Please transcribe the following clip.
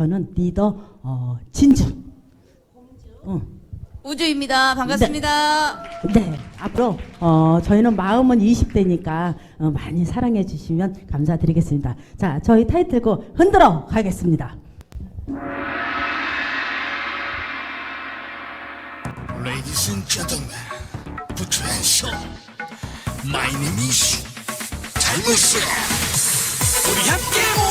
저는 리더 어, 진주. 어. 우주입니다. 반갑습니다. 네, 네. 앞으로 어, 저희는 마음은 20대니까 어, 많이 사랑해 주시면 감사드리겠습니다. 자, 저희 타이틀곡 흔들어 가겠습니다. Ladies and gentlemen, put your hands up. My name is 잘못이야. 우리 함께 모